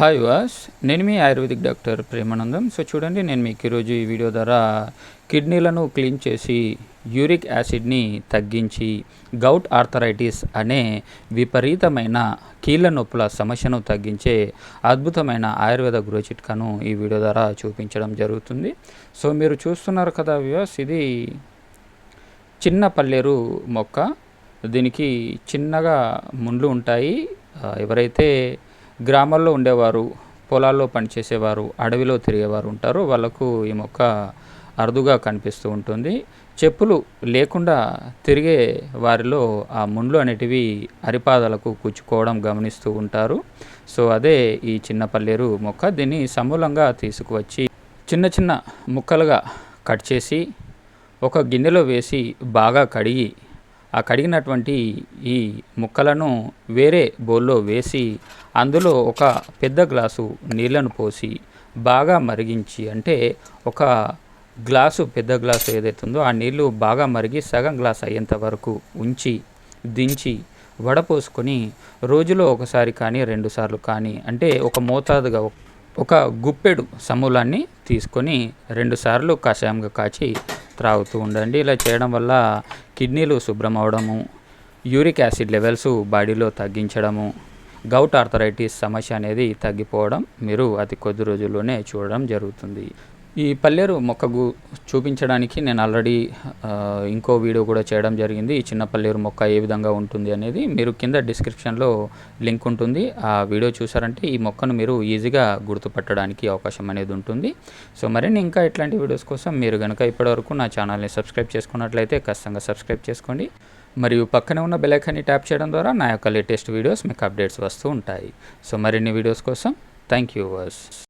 Hi వాస్ నేను మీ ఆయుర్వేదిక్ డాక్టర్ ప్రేమానందం. సో చూడండి నేను మీకు ఈరోజు ఈ వీడియో ద్వారా కిడ్నీలను క్లీన్ చేసి యూరిక్ యాసిడ్ని తగ్గించి గౌట్ ఆర్థరైటిస్ అనే విపరీతమైన కీళ్ళ నొప్పుల సమస్యను తగ్గించే అద్భుతమైన ఆయుర్వేద గృహ చిట్కాను ఈ వీడియో ద్వారా చూపించడం జరుగుతుంది. సో మీరు చూస్తున్నారు కదా వ్యూస్ ఇది చిన్న పల్లేరు మొక్క. దీనికి చిన్నగా ముండ్లు ఉంటాయి. ఎవరైతే గ్రామాల్లో ఉండేవారు పొలాల్లో పనిచేసేవారు అడవిలో తిరిగేవారు ఉంటారు. వాళ్ళకు ఈ మొక్క అరుదుగా కనిపిస్తూ ఉంటుంది. చెప్పులు లేకుండా తిరిగే వారిలో ఆ ముండ్లు అనేటివి అరిపాదాలకు కూర్చుకోవడం గమనిస్తూ ఉంటారు. సో అదే ఈ చిన్న పల్లేరు మొక్క. దీన్ని సమూలంగా తీసుకువచ్చి చిన్న చిన్న ముక్కలుగా కట్ చేసి ఒక గిన్నెలో వేసి బాగా కడిగి ఆ కడిగినటువంటి ఈ ముక్కలను వేరే బౌల్లో వేసి అందులో ఒక పెద్ద గ్లాసు నీళ్ళను పోసి బాగా మరిగించి అంటే ఒక గ్లాసు పెద్ద గ్లాసు ఏదైతే ఉందో ఆ నీళ్ళు బాగా మరిగి సగం గ్లాస్ అయ్యేంత వరకు ఉంచి దించి వడపోసుకొని రోజులో ఒకసారి కానీ రెండుసార్లు కానీ అంటే ఒక మోతాదుగా ఒక గుప్పెడు సమూలాన్ని తీసుకొని రెండుసార్లు కషాయంగా కాచి త్రాగుతూ ఉండండి. ఇలా చేయడం వల్ల కిడ్నీలు శుభ్రం అవడము యూరిక్ యాసిడ్ లెవెల్స్ బాడీలో తగ్గించడము గౌట్ ఆర్థరైటిస్ సమస్య అనేది తగ్గిపోవడం మీరు అతి కొద్ది రోజుల్లోనే చూడడం జరుగుతుంది. ఈ పల్లేరు మొక్కకు చూపించడానికి నేను ఆల్రెడీ ఇంకో వీడియో కూడా చేయడం జరిగింది. ఈ చిన్న పల్లేరు మొక్క ఏ విధంగా ఉంటుంది అనేది మీరు కింద డిస్క్రిప్షన్లో లింక్ ఉంటుంది. ఆ వీడియో చూసారంటే ఈ మొక్కను మీరు ఈజీగా గుర్తుపట్టడానికి అవకాశం అనేది ఉంటుంది. సో మరిన్ని ఇంకా ఇట్లాంటి వీడియోస్ కోసం మీరు కనుక ఇప్పటివరకు నా ఛానల్ని సబ్స్క్రైబ్ చేసుకున్నట్లయితే ఖచ్చితంగా సబ్స్క్రైబ్ చేసుకోండి. మరియు పక్కనే ఉన్న బెలైకాన్ని ట్యాప్ చేయడం ద్వారా నా యొక్క లేటెస్ట్ వీడియోస్ మీకు అప్డేట్స్ వస్తూ ఉంటాయి. సో మరిన్ని వీడియోస్ కోసం థ్యాంక్ యూ వర్స్